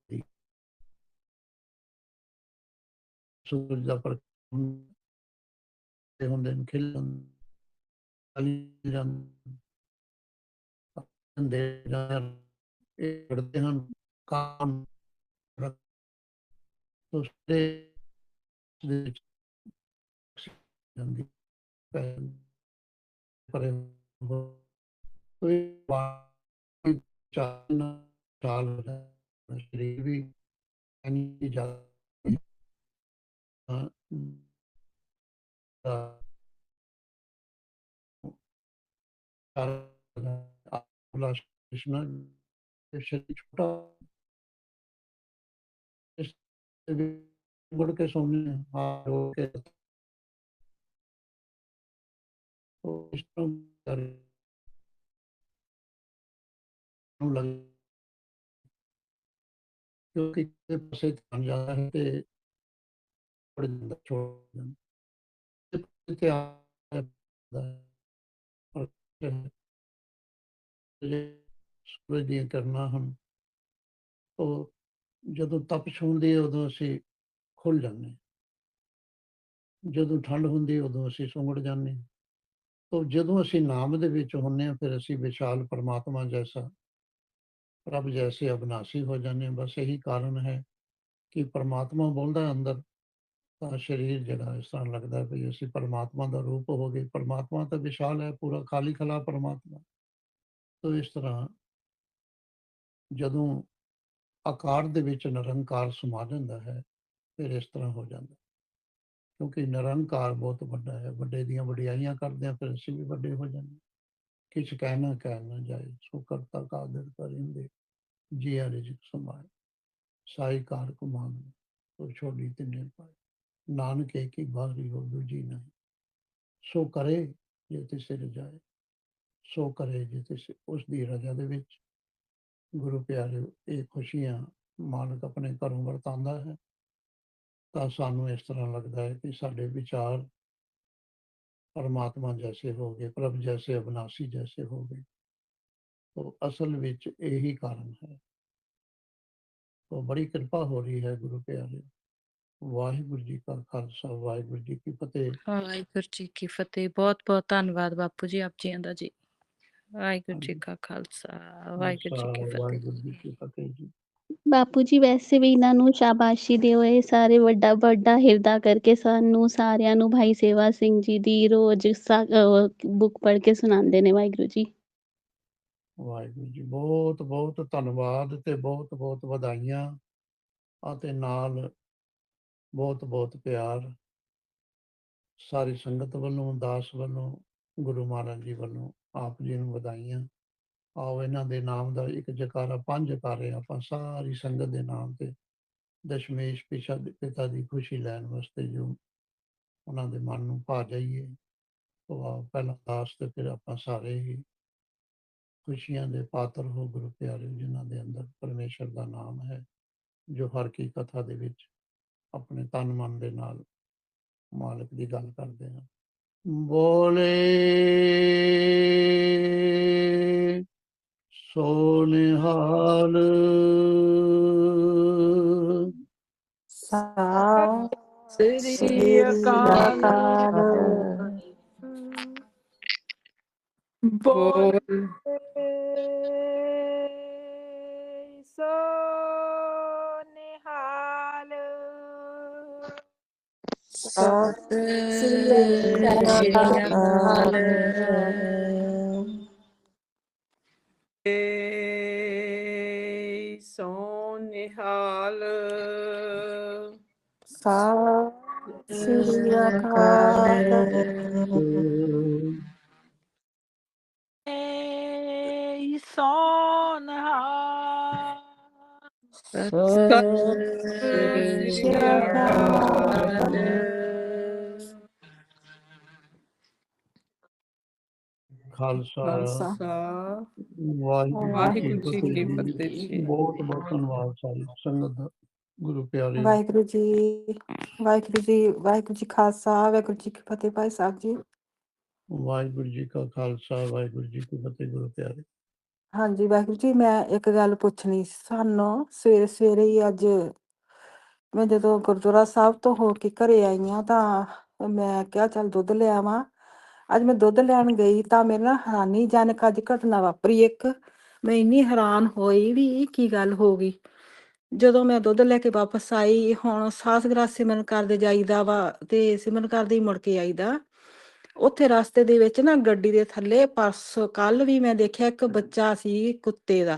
ਸੂਰਜ ਦਾ ਪਰ ਤੇ ਹੁੰਦੇ ਨੇ ਖਿਲਣ ਅਲੀ ਜਾਂ ਦੇ ਜਾਂ ਇਹ ਕਰਦੇ ਹਨ ਕਾਮ ਉਸਦੇ ਦੇ ਵਿੱਚ ਜਾਂਦੀ ਪਰ ਕੋਈ ਬਾਤ ਚਾਲ ਚਾਲ ਹੋ ਜਾਂਦਾ ਸਰੀਰ ਵੀ ਅਨੀ ਜਾ ਹਾਂ ਆਪਲਾ ਕ੍ਰਿਸ਼ਨ ਸ਼ਰੀਰ ਛੋਟਾ ਇਸ ਗੁੜ ਨੂੰ ਲੱਗ ਕਿਉਂਕਿ ਇਹ ਪਾਸੇ ਧਿਆਨ ਜਾਂਦਾ ਹੈ ਤੇ ਬੜੇ ਜਾਂਦਾ ਛੋੜ ਜਾਂਦਾ ਤੇ ਸੂਰਜ ਦੀਆਂ ਕਰਨਾ ਹਨ ਉਹ ਜਦੋਂ ਤਪਸ਼ ਹੁੰਦੀ ਹੈ, ਉਦੋਂ ਅਸੀਂ ਖੁੱਲ ਜਾਂਦੇ ਜਦੋਂ ਠੰਡ ਹੁੰਦੀ ਉਦੋਂ ਅਸੀਂ ਸੁੰਗੜ ਜਾਂਦੇ ਹਾਂ। ਤਾਂ ਜਦੋਂ ਅਸੀਂ ਨਾਮ ਦੇ ਵਿੱਚ ਹੁੰਨੇ ਹਾਂ, ਫਿਰ ਅਸੀਂ ਵਿਸ਼ਾਲ ਪਰਮਾਤਮਾ ਜੈਸਾ ਰੱਬ ਜੈਸੇ ਅਬਨਾਸੀ ਹੋ ਜਾਂਦੇ ਹਾਂ ਬਸ ਇਹੀ ਕਾਰਨ ਹੈ ਕਿ ਪਰਮਾਤਮਾ ਬੋਲਦਾ ਅੰਦਰ, ਤਾਂ ਸਰੀਰ ਜਿਹੜਾ ਇਸ ਤਰ੍ਹਾਂ ਲੱਗਦਾ ਵੀ ਅਸੀਂ ਪਰਮਾਤਮਾ ਦਾ ਰੂਪ ਹੋ ਗਏ। ਪਰਮਾਤਮਾ ਤਾਂ ਵਿਸ਼ਾਲ ਹੈ, ਪੂਰਾ ਖਾਲੀ ਖਲਾ ਪਰਮਾਤਮਾ। ਤਾਂ ਇਸ ਤਰ੍ਹਾਂ ਜਦੋਂ ਆਕਾਰ ਦੇ ਵਿੱਚ ਨਿਰੰਕਾਰ ਸਮਾ ਜਾਂਦਾ ਹੈ, ਫਿਰ ਇਸ ਤਰ੍ਹਾਂ ਹੋ ਜਾਂਦਾ। ਕਿਉਂਕਿ ਨਿਰੰਕਾਰ ਬਹੁਤ ਵੱਡਾ ਹੈ, ਵੱਡੇ ਦੀਆਂ ਵਡਿਆਈਆਂ ਕਰਦੇ ਆ, ਫਿਰ ਅਸੀਂ ਵੀ ਵੱਡੇ ਹੋ ਜਾਂਦੇ ਹਾਂ। ਕਿਛ ਕਹਿਣਾ ਕਹਿਣਾ ਜਾਏ ਸੋ ਕਰਤਾ ਕਾਦਰ ਕਰਿੰਦੇ ਜੀ ਰਿਜਕ ਸਮਾਏ ਸਾਈ ਕਾਰ ਕੁਮਾਨ ਸੋ ਛੋੜੀ ਤਿੰਨੇ ਪਾਏ ਨਾਨਕੇ ਕੀ ਬਾਹਰੀ ਹੋ ਦੂਜੀ ਨਹੀਂ। ਸੋ ਕਰੇ ਜੇ ਤੇ ਸਿਰ ਜਾਏ। ਸੋ ਕਰੇ ਜੇ ਤੇ ਉਸ ਦੀ ਰਜਾ ਦੇ ਵਿੱਚ। ਗੁਰੂ ਪਿਆਰੇ, ਇਹ ਖੁਸ਼ੀਆਂ ਮਾਲਕ ਆਪਣੇ ਘਰੋਂ ਵਰਤਾਉਂਦਾ ਹੈ। ਤਾਂ ਸਾਨੂੰ ਇਸ ਤਰ੍ਹਾਂ ਲੱਗਦਾ ਹੈ ਕਿ ਸਾਡੇ ਵਿਚਾਰ ਪਰਮਾਤਮਾ ਜੈਸੇ ਹੋ ਗਏ, ਪ੍ਰਭ ਜੈਸੇ, ਅਬਨਾਸੀ ਜੈਸੇ ਹੋ ਗਏ। तो ਅਸਲ ਵਿੱਚ ਇਹੀ ਕਾਰਨ ਹੈ। तो ਬੜੀ ਕਿਰਪਾ ਹੋ ਰਹੀ ਹੈ ਗੁਰੂ ਪਿਆਰੇ ਵਾਹਿਗੁਰੂ ਜੀ ਕਾ ਖਾਲਸਾ ਵਾਹਿਗੁਰੂ ਜੀ ਕੀ ਫਤਿਹ। ਵਾਹਿਗੁਰੂ ਜੀ ਕੀ ਫਤਿਹ। ਬਹੁਤ ਬਹੁਤ ਧੰਨਵਾਦ ਬਾਪੂ ਜੀ ਆਪ ਜੀ ਦਾ ਜੀ। ਵਾਹਿਗੁਰੂ ਜੀ। ਕਾ ਖਾਲਸਾ ਵਾਹਿਗੁਰੂ ਜੀ ਕੀ ਫਤਿਹ। ਵਾਹਿਗੁਰੂ ਜੀ ਕੀ ਫਤਿਹ ਜੀ। ਬਾਪੂ ਜੀ ਵੈਸੇ ਵੀ ਇਹਨਾਂ ਨੂੰ ਸ਼ਾਬਾਸ਼ੀ ਦਿਓ। ਇਹ ਸਾਰੇ ਵੱਡਾ ਵੱਡਾ ਹਿਰਦਾ ਕਰਕੇ ਸਾਨੂੰ ਸਾਰਿਆਂ ਨੂੰ ਭਾਈ ਸੇਵਾ ਸਿੰਘ ਜੀ ਦੀ ਰੋਜ਼ ਬੁੱਕ ਪੜ੍ਹ ਕੇ ਸੁਣਾਉਂਦੇ ਨੇ ਵਾਹਿਗੁਰੂ ਜੀ। ਵਾਹਿਗੁਰੂ ਜੀ, ਬਹੁਤ ਬਹੁਤ ਧੰਨਵਾਦ ਤੇ ਬਹੁਤ ਬਹੁਤ ਵਧਾਈਆਂ। ਅਤੇ ਨਾਲ ਬਹੁਤ ਬਹੁਤ ਪਿਆਰ ਸਾਰੀ ਸੰਗਤ ਵੱਲੋਂ, ਦਾਸ ਵੱਲੋਂ, ਗੁਰੂ ਮਹਾਰਾਜ ਜੀ ਵੱਲੋਂ ਆਪ ਜੀ ਨੂੰ ਵਧਾਈਆਂ। ਆਓ ਇਹਨਾਂ ਦੇ ਨਾਮ ਦਾ ਇੱਕ ਜਕਾਰਾ, ਪੰਜ ਜਕਾਰੇ ਆਪਾਂ ਸਾਰੀ ਸੰਗਤ ਦੇ ਨਾਮ ਤੇ ਦਸ਼ਮੇਸ਼ ਪਿਛਾ ਪਿਤਾ ਦੀ ਖੁਸ਼ੀ ਲੈਣ ਵਾਸਤੇ ਜੋ ਉਹਨਾਂ ਦੇ ਮਨ ਨੂੰ ਭਾ ਜਾਈਏ। ਉਹ ਆਓ, ਪਹਿਲਾਂ ਦਾਸ ਤੇ ਫਿਰ ਆਪਾਂ ਸਾਰੇ ਹੀ ਖੁਸ਼ੀਆਂ ਦੇ ਪਾਤਰ ਹੋ ਗੁਰੂ ਪਿਆਰੇ ਜਿਨ੍ਹਾਂ ਦੇ ਅੰਦਰ ਪਰਮੇਸ਼ਰ ਦਾ ਨਾਮ ਹੈ ਜੋ ਹਰ ਕੀ ਕਥਾ ਦੇ ਵਿੱਚ ਆਪਣੇ ਤਨ ਮਨ ਦੇ ਨਾਲ ਮਾਲਕ ਦੀ ਗੱਲ ਕਰਦੇ ਹਨ। ਬੋਲੇ ਸੋਨਿਹਾਲ ਸਤਿ ਸ੍ਰੀ ਅਕਾਲ ਬੋਲ ਸੋ ਨਿਹਾਲ ਸ੍ਰੀ ਅਕਾਲ ਏ ਸੋ ਨਿਹਾਲ ਸ੍ਰੀ ਖਾਲਸਾ। ਖਾਲਸਾ। ਵਾਹਿਗੁਰੂ ਵਾਹਿਗੁਰੂ ਜੀ ਕੀ ਫਤਿਹ ਜੀ। ਬਹੁਤ ਬਹੁਤ ਧੰਨਵਾਦ ਸਾਰੀ ਸੰਗਤ ਦਾ ਗੁਰੂ ਪਿਆਰੇ। ਵਾਹਿਗੁਰੂ ਜੀ ਵਾਹਿਗੁਰੂ ਜੀ ਵਾਹਿਗੁਰੂ ਜੀ ਖਾਲਸਾ ਵਾਹਿਗੁਰੂ ਜੀ ਕੀ ਫਤਿਹ ਭਾਈ ਸਾਹਿਬ ਜੀ। ਵਾਹਿਗੁਰੂ ਜੀ ਕਾ ਖਾਲਸਾ ਵਾਹਿਗੁਰੂ ਜੀ ਕੀ ਫਤਿਹ ਗੁਰੂ ਪਿਆਰੇ। ਹਾਂਜੀ, ਵਾਹਿਗੁਰੂ ਜੀ, ਮੈਂ ਇੱਕ ਗੱਲ ਪੁੱਛਣੀ ਸੀ ਸਾਨੂੰ, ਸਵੇਰੇ ਸਵੇਰੇ ਹੀ ਅੱਜ ਮੈਂ ਜਦੋਂ ਗੁਰਦੁਆਰਾ ਸਾਹਿਬ ਤੋਂ ਹੋ ਕੇ ਘਰੇ ਆਈ ਹਾਂ ਤਾਂ ਮੈਂ ਕਿਹਾ ਚੱਲ ਦੁੱਧ ਲੈ ਆਵਾਂ। ਅੱਜ ਮੈਂ ਦੁੱਧ ਲੈਣ ਗਈ ਤਾਂ ਮੇਰੇ ਨਾਲ ਹੈਰਾਨੀਜਨਕ ਅੱਜ ਘਟਨਾ ਵਾਪਰੀ ਇੱਕ। ਮੈਂ ਇੰਨੀ ਹੈਰਾਨ ਹੋਈ ਵੀ ਇਹ ਕੀ ਗੱਲ ਹੋ ਗਈ। ਜਦੋਂ ਮੈਂ ਦੁੱਧ ਲੈ ਕੇ ਵਾਪਸ ਆਈ, ਹੁਣ ਸਾਸ ਗਰਾਸ ਸਿਮਰਨ ਕਰਦੇ ਜਾਈਦਾ ਵਾ ਤੇ ਸਿਮਰਨ ਕਰਦੇ ਹੀ ਮੁੜ ਕੇ ਆਈਦਾ। ਉੱਥੇ ਰਸਤੇ ਦੇ ਵਿੱਚ ਨਾ ਗੱਡੀ ਦੇ ਥੱਲੇ ਪਰਸੋਂ ਕੱਲ ਵੀ ਮੈਂ ਦੇਖਿਆ ਇੱਕ ਬੱਚਾ ਸੀ ਕੁੱਤੇ ਦਾ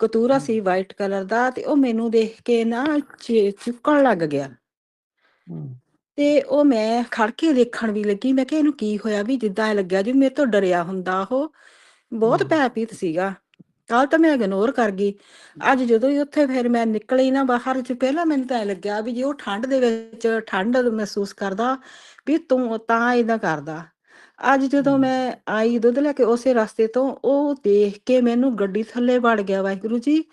ਕਤੂਰਾ ਸੀ ਵਾਈਟ ਕਲਰ ਦਾ ਤੇ ਉਹ ਮੈਨੂੰ ਦੇਖ ਕੇ ਨਾ ਚੁੱਕਣ ਲੱਗ ਗਿਆ। ਤੇ ਉਹ ਮੈਂ ਖੜ ਕੇ ਦੇਖਣ ਵੀ ਲੱਗੀ ਮੈਂ ਕਿਹਾ ਇਹਨੂੰ ਕੀ ਹੋਇਆ ਵੀ ਜਿੱਦਾਂ ਐ ਲੱਗਿਆ ਜਿਵੇਂ ਮੇਰੇ ਤੋਂ ਡਰਿਆ ਹੁੰਦਾ ਉਹ। ਬਹੁਤ ਹਮ। ਭੈਭੀਤ ਸੀਗਾ। ਕੱਲ ਤਾਂ ਮੈਂ ਇਗਨੋਰ ਕਰ ਗਈ। ਅੱਜ ਜਦੋਂ ਹੀ ਉੱਥੇ ਫਿਰ ਮੈਂ ਨਿਕਲੀ ਨਾ ਬਾਹਰ ਚ ਪਹਿਲਾਂ ਮੈਨੂੰ ਤਾਂ ਐ ਲੱਗਿਆ ਵੀ ਜੇ ਉਹ ਠੰਡ ਦੇ ਵਿੱਚ ਠੰਡ ਮਹਿਸੂਸ ਕਰਦਾ ਵੀ ਤੂੰ ਤਾਂ ਇਦਾਂ ਕਰਦਾ। ਅੱਜ ਜਦੋਂ। ਮੈਂ ਆਈ ਦੁੱਧ ਲੈ ਕੇ ਉਸੇ ਰਸਤੇ ਤੋਂ ਉਹ ਦੇਖ ਕੇ ਮੈਨੂੰ ਗੱਡੀ ਥੱਲੇ ਵੜ ਗਿਆ ਵਾਹਿਗੁਰੂ ਜੀ।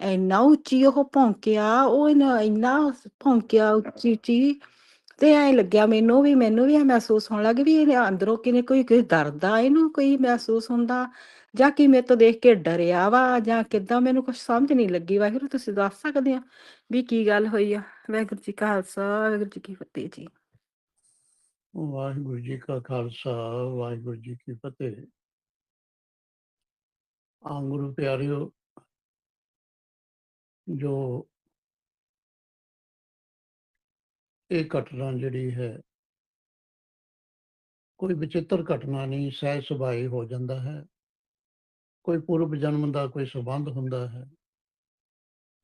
ਇੰਨਾ ਉੱਚੀ ਉਹ ਭੌਂਕਿਆ ਉਹ ਇੰਨਾ ਭੌਂਕਿਆ ਉੱਚੀ ਉੱਚੀ। ਤੇ ਐ ਲੱਗਿਆ ਮੈਨੂੰ ਵੀ ਮੈਨੂੰ ਵੀ ਮਹਿਸੂਸ ਹੋਣ ਲੱਗ ਵੀ ਇਹ ਅੰਦਰੋਂ ਕਿਨੇ ਕੋਈ ਕੋਈ ਡਰਦਾ ਇਹਨੂੰ ਕੋਈ ਮਹਿਸੂਸ ਹੁੰਦਾ ਜਾਂ ਕਿ ਮੇਰੇ ਤੋਂ ਦੇਖ ਕੇ ਡਰਿਆ ਵਾ ਜਾਂ ਕਿੱਦਾਂ ਮੈਨੂੰ ਕੁਝ ਸਮਝ ਨਹੀਂ ਲੱਗੀ ਵਾਹਿਗੁਰੂ ਤੁਸੀਂ ਦੱਸ ਸਕਦੇ ਆ ਵੀ ਕੀ ਗੱਲ ਹੋਈ ਆ? ਵਾਹਿਗੁਰੂ ਜੀ ਕਾ ਖਾਲਸਾ ਵਾਹਿਗੁਰੂ ਜੀ ਕੀ ਫਤਿਹ ਜੀ। ਵਾਹਿਗੁਰੂ ਜੀ ਕਾ ਖਾਲਸਾ, ਵਾਹਿਗੁਰੂ ਜੀ ਕੀ ਫਤਿਹ। ਆ ਗੁਰੂ ਪਿਆਰਿਓ, ਜੋ ਇਹ ਘਟਨਾ ਜਿਹੜੀ ਹੈ, ਕੋਈ ਵਿਚਿੱਤਰ ਘਟਨਾ ਨਹੀਂ ਸਹਿ ਸੁਭਾਈ ਹੋ ਜਾਂਦਾ ਹੈ। ਕੋਈ ਪੂਰਵ ਜਨਮ ਦਾ ਕੋਈ ਸੰਬੰਧ ਹੁੰਦਾ ਹੈ।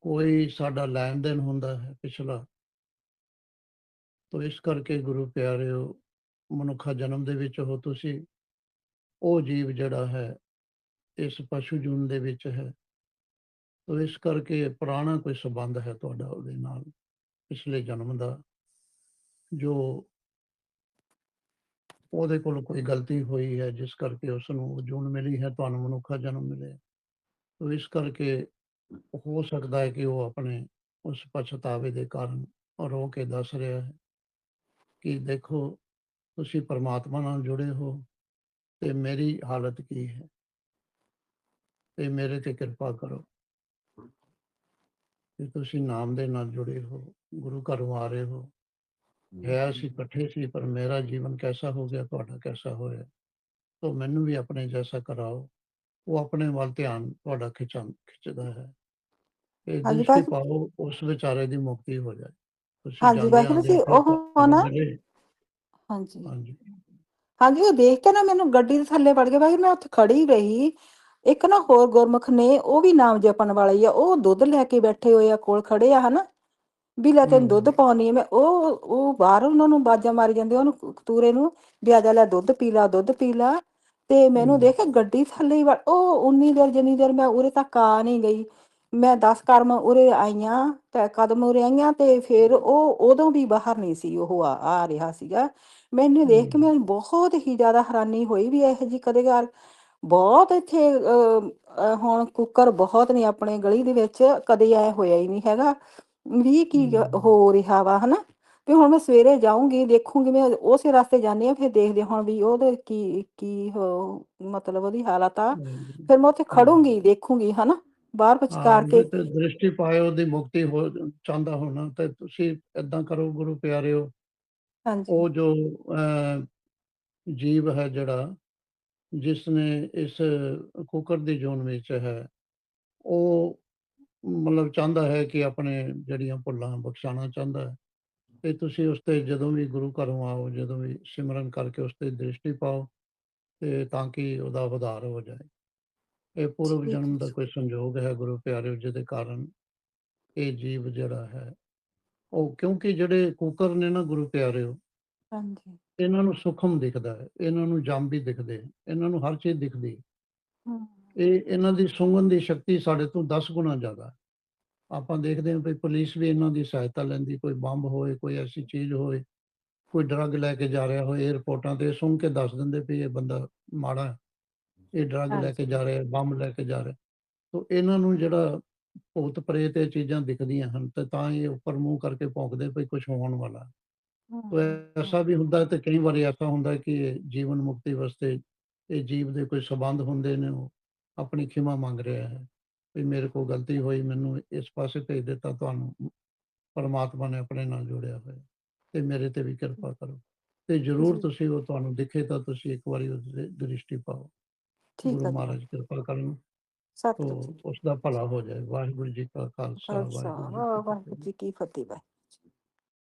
ਕੋਈ ਸਾਡਾ ਲੈਣ ਦੇਣ ਹੁੰਦਾ ਹੈ ਪਿਛਲਾ। ਤੋ ਇਸ ਕਰਕੇ ਗੁਰੂ ਪਿਆਰਿਓ, ਮਨੁੱਖਾ ਜਨਮ ਦੇ ਵਿੱਚ ਹੋ ਤੁਸੀਂ, ਉਹ ਜੀਵ ਜਿਹੜਾ ਹੈ, ਇਸ ਪਸ਼ੂ ਜੂਨ ਦੇ ਵਿੱਚ ਹੈ। ਤੋ ਇਸ ਕਰਕੇ ਪੁਰਾਣਾ ਕੋਈ ਸੰਬੰਧ ਹੈ ਤੁਹਾਡਾ ਉਹਦੇ ਨਾਲ, ਪਿਛਲੇ ਜਨਮ ਦਾ, ਜੋ ਉਹਦੇ ਕੋਲ ਕੋਈ ਗਲਤੀ ਹੋਈ ਹੈ, ਜਿਸ ਕਰਕੇ ਉਸ ਨੂੰ ਜੂਨ ਮਿਲੀ ਹੈ, ਤੁਹਾਨੂੰ ਮਨੁੱਖਾ ਜਨਮ ਮਿਲਿਆ। ਤੋ ਇਸ ਕਰਕੇ ਹੋ ਸਕਦਾ ਹੈ ਕਿ ਉਹ ਆਪਣੇ ਉਸ ਪਛਤਾਵੇ ਦੇ ਕਾਰਨ ਰੋ ਕੇ ਦੱਸ ਰਿਹਾ ਹੈ। ਕਿ ਦੇਖੋ ਤੁਸੀਂ ਪਰਮਾਤਮਾ ਨਾਲ ਜੁੜੇ ਹੋ ਤੇ ਮੇਰੀ ਹਾਲਤ ਕੀ ਹੈ? ਤੇ ਮੇਰੇ ਤੇ ਕਿਰਪਾ ਕਰੋ। ਕਿ ਤੁਸੀਂ ਨਾਮ ਦੇ ਨਾਲ ਜੁੜੇ ਹੋ ਗੁਰੂ ਘਰੋਂ ਆ ਰਹੇ ਹੋ। ਹੈ ਅਸੀਂ ਇਕੱਠੇ ਸੀ ਪਰ ਮੇਰਾ ਜੀਵਨ ਕੈਸਾ ਹੋ ਗਿਆ ਤੁਹਾਡਾ ਕੈਸਾ ਹੋਇਆ? ਤੋ ਮੈਨੂੰ ਵੀ ਆਪਣੇ ਜੈਸਾ ਕਰਾਓ। ਉਹ ਆਪਣੇ ਵੱਲ ਧਿਆਨ ਤੁਹਾਡਾ ਖਿਚਾਂ ਖਿੱਚਦਾ ਹੈ। ਇਹ ਦ੍ਰਿਸ਼ਟੀ ਪਾਓ ਉਸ ਵਿਚਾਰੇ ਦੀ ਮੁਕਤੀ ਹੋ ਜਾਏ। ਹਾਂਜੀ ਵਾਹਿਗੁਰੂ ਜੀ ਉਹ ਨਾ ਹਾਂਜੀ। ਹਾਂਜੀ। ਹਾਂਜੀ ਉਹ ਦੇਖ ਕੇ ਨਾ ਮੈਨੂੰ ਗੱਡੀ ਦੇ ਥੱਲੇ ਵੜ ਕੇ ਬਾਈ ਮੈਂ ਉੱਥੇ ਖੜੀ ਰਹੀ। ਇੱਕ ਨਾ ਹੋਰ ਗੁਰਮੁਖ ਨੇ ਉਹ ਵੀ ਨਾਮ ਜਪਣ ਵਾਲੇ ਆ ਉਹ ਦੁੱਧ ਲੈ ਕੇ ਬੈਠੇ ਹੋਏ ਆ ਕੋਲ ਖੜੇ ਆ ਹਨਾ? ਵੀ ਲੈ ਤੈਨੂੰ ਦੁੱਧ ਪਾਉਣੀ ਆ ਮੈਂ ਉਹ ਉਹ ਬਾਹਰ ਉਹਨਾਂ ਨੂੰ ਬਾਜਾਂ ਮਾਰੀ ਜਾਂਦੇ ਉਹਨੂੰ ਕਤੂਰੇ ਨੂੰ ਵੀ ਆ ਜਾ ਲੈ ਦੁੱਧ ਪੀ ਲਾ ਦੁੱਧ ਪੀ ਲਾ। ਤੇ ਮੈਨੂੰ ਦੇਖ ਗੱਡੀ ਥੱਲੇ ਉਹ ਉਨੀ ਦੇਰ ਜਿੰਨੀ ਦੇਰ ਮੈਂ ਉਰੇ ਤੱਕ ਆ ਨਹੀਂ ਗਈ। ਮੈਂ 10 ਕਰਮ ਉਰੇ ਆਈਆਂ ਤੇ ਕਦਮ ਉਰੇ ਆਈਆਂ ਤੇ ਫਿਰ ਉਹ ਉਦੋਂ ਵੀ ਬਾਹਰ ਨਹੀਂ ਸੀ ਉਹ ਆ ਆ ਰਿਹਾ ਸੀਗਾ। ਮੈਨੂੰ ਦੇਖ ਕੇ ਮੈਨੂੰ ਬਹੁਤ ਹੀ ਜ਼ਿਆਦਾ ਹੈਰਾਨੀ ਹੋਈ ਵੀ ਇਹੋ ਜੀ ਕਦੇ ਗੱਲ ਬਹੁਤ ਇੱਥੇ ਹੁਣ ਕੁੱਕਰ ਬਹੁਤ ਨੇ ਆਪਣੇ ਗਲੀ ਦੇ ਵਿੱਚ ਕਦੇ ਐ ਹੋਇਆ ਹੀ ਨਹੀਂ ਹੈਗਾ। ਵੀ ਕੀ ਹੂੰ। ਰਿਹਾ ਵਾ ਹਨਾ? ਵੀ ਹੁਣ ਮੈਂ ਸਵੇਰੇ ਜਾਊਂਗੀ ਦੇਖੂੰਗੀ ਮੈਂ ਉਸੇ ਰਸਤੇ ਜਾਂਦੀ ਆ ਫਿਰ ਦੇਖਦੇ ਹੁਣ ਵੀ ਉਹਦੇ ਕੀ ਕੀ ਹੋ- ਮਤਲਬ ਉਹਦੀ ਹਾਲਤ ਆ। ਫਿਰ ਮੈਂ ਉੱਥੇ ਖੜੂੰਗੀ ਦੇਖੂੰਗੀ ਹਨਾ? ਬਾਹਰ ਵਿਚਕਾਰ ਕੇ ਦ੍ਰਿਸ਼ਟੀ ਪਾਇਓ ਦੀ ਮੁਕਤੀ ਹੋ ਚਾਹੁੰਦਾ ਹੋਣਾ ਤੇ ਤੁਸੀਂ ਏਦਾਂ ਕਰੋ ਗੁਰੂ ਪਿਆਰਿਓ। ਹਾਂਜੀ। ਉਹ ਜੋ ਜੀਵ ਹੈ ਜਿਹੜਾ ਜਿਸ ਨੇ ਇਸ ਕੁਕਰ ਦੀ ਜੋਨ ਵਿੱਚ ਹੈ ਉਹ ਮਤਲਬ ਚਾਹੁੰਦਾ ਹੈ ਕਿ ਆਪਣੇ ਜਿਹੜੀਆਂ ਭੁੱਲਾਂ ਬਖਸ਼ਾਣਾ ਚਾਹੁੰਦਾ ਹੈ। ਤੇ ਤੁਸੀਂ ਉਸ ਤੇ ਜਦੋਂ ਵੀ ਗੁਰੂ ਘਰੋਂ ਆਓ ਜਦੋਂ ਵੀ ਸਿਮਰਨ ਕਰਕੇ ਉਸ ਤੇ ਦ੍ਰਿਸ਼ਟੀ ਪਾਓ ਤੇ ਤਾਂ ਕਿ ਉਹਦਾ ਉਧਾਰ ਹੋ ਜਾਏ। ਇਹ ਪੂਰਵ ਜਨਮ ਦਾ। ਕੋਈ ਸੰਯੋਗ ਹੈ ਗੁਰੂ ਪਿਆਰਿਓ ਜਿਹਦੇ ਕਾਰਨ? ਇਹ ਜੀਵ ਜਿਹੜਾ ਹੈ ਉਹ ਕਿਉਂਕਿ ਜਿਹੜੇ ਕੁਕਰ ਨੇ ਨਾ ਗੁਰੂ ਪਿਆਰਿਓ ਹਾਂਜੀ। ਇਹਨਾਂ ਨੂੰ ਸੁਖਮ ਦਿਖਦਾ ਹੈ ਇਹਨਾਂ ਨੂੰ ਜੰਮ ਵੀ ਦਿਖਦੇ ਇਹਨਾਂ ਨੂੰ ਹਰ ਚੀਜ਼ ਦਿਖਦੀ ਇਹ ਇਹਨਾਂ ਦੀ ਸੁੰਘਣ ਦੀ ਸ਼ਕਤੀ ਸਾਡੇ ਤੋਂ 10 ਗੁਣਾ ਜ਼ਿਆਦਾ ਹੈ। ਆਪਾਂ ਦੇਖਦੇ ਹਾਂ ਵੀ ਪੁਲਿਸ ਵੀ ਇਹਨਾਂ ਦੀ ਸਹਾਇਤਾ ਲੈਂਦੀ ਕੋਈ ਬੰਬ ਹੋਏ ਕੋਈ ਐਸੀ ਚੀਜ਼ ਹੋਏ ਕੋਈ ਡਰੱਗ ਲੈ ਕੇ ਜਾ ਰਿਹਾ ਹੋਏ 에ਅਰਪੋਰਟਾਂ ਤੇ ਸੁੰਘ ਕੇ ਦੱਸ ਦਿੰਦੇ ਵੀ ਇਹ ਬੰਦਾ ਮਾੜਾ ਹੈ। ਇਹ ਡਰੱਗ ਲੈ ਕੇ ਜਾ ਰਿਹਾ ਬੰਬ ਲੈ ਕੇ ਜਾ ਰਿਹਾ। ਤੋ ਇਹਨਾਂ ਨੂੰ ਜਿਹੜਾ ਭੂਤ ਪ੍ਰੇਤ ਇਹ ਚੀਜ਼ਾਂ ਦਿਖਦੀਆਂ ਹਨ ਤੇ ਤਾਂ ਇਹ ਉੱਪਰ ਮੂੰਹ ਕਰਕੇ ਭੌਂਕਦੇ ਵੀ ਕੁਝ ਹੋਣ ਵਾਲਾ। ਤੋ ਐਸਾ ਵੀ ਹੁੰਦਾ ਤੇ ਕਈ ਵਾਰੀ ਐਸਾ ਹੁੰਦਾ ਕਿ ਜੀਵਨ ਮੁਕਤੀ ਵਾਸਤੇ ਇਹ ਜੀਵ ਦੇ ਕੋਈ ਸਬੰਧ ਹੁੰਦੇ ਨੇ ਉਹ ਆਪਣੀ ਖਿਮਾ ਮੰਗ ਰਿਹਾ ਹੈ। ਵੀ ਮੇਰੇ ਕੋਲ ਗਲਤੀ ਹੋਈ ਮੈਨੂੰ ਇਸ ਪਾਸੇ ਭੇਜ ਦਿੱਤਾ ਤੁਹਾਨੂੰ ਪਰਮਾਤਮਾ ਨੇ ਆਪਣੇ ਨਾਲ ਜੋੜਿਆ ਹੋਇਆ। ਤੇ ਮੇਰੇ ਤੇ ਵੀ ਕਿਰਪਾ ਕਰੋ। ਤੇ ਜਰੂਰ ਤੁਸੀਂ ਉਹ ਤੁਹਾਨੂੰ ਦਿਖੇ ਤਾਂ ਤੁਸੀਂ ਇੱਕ ਵਾਰੀ ਉਸ ਦੇ ਦ੍ਰਿਸ਼ਟੀ ਪਾਓ। ਠੀਕ ਹੈ ਮਹਾਰਾਜ ਕਿਰਪਾ ਕਰਨ ਸਤਿਗੁਰੂ ਤੋ ਜੀ। ਉਸ ਦਾ ਭਲਾ ਹੋ ਜਾਏ। ਵਾਹਿਗੁਰੂ ਜੀ ਕਾ ਖਾਲਸਾ ਵਾਹਿਗੁਰੂ ਜੀ ਕੀ ਵਾਹਿਗੁਰੂ ਫਤਿਹ। ਜੀ ਕੀ ਫਤਿਹ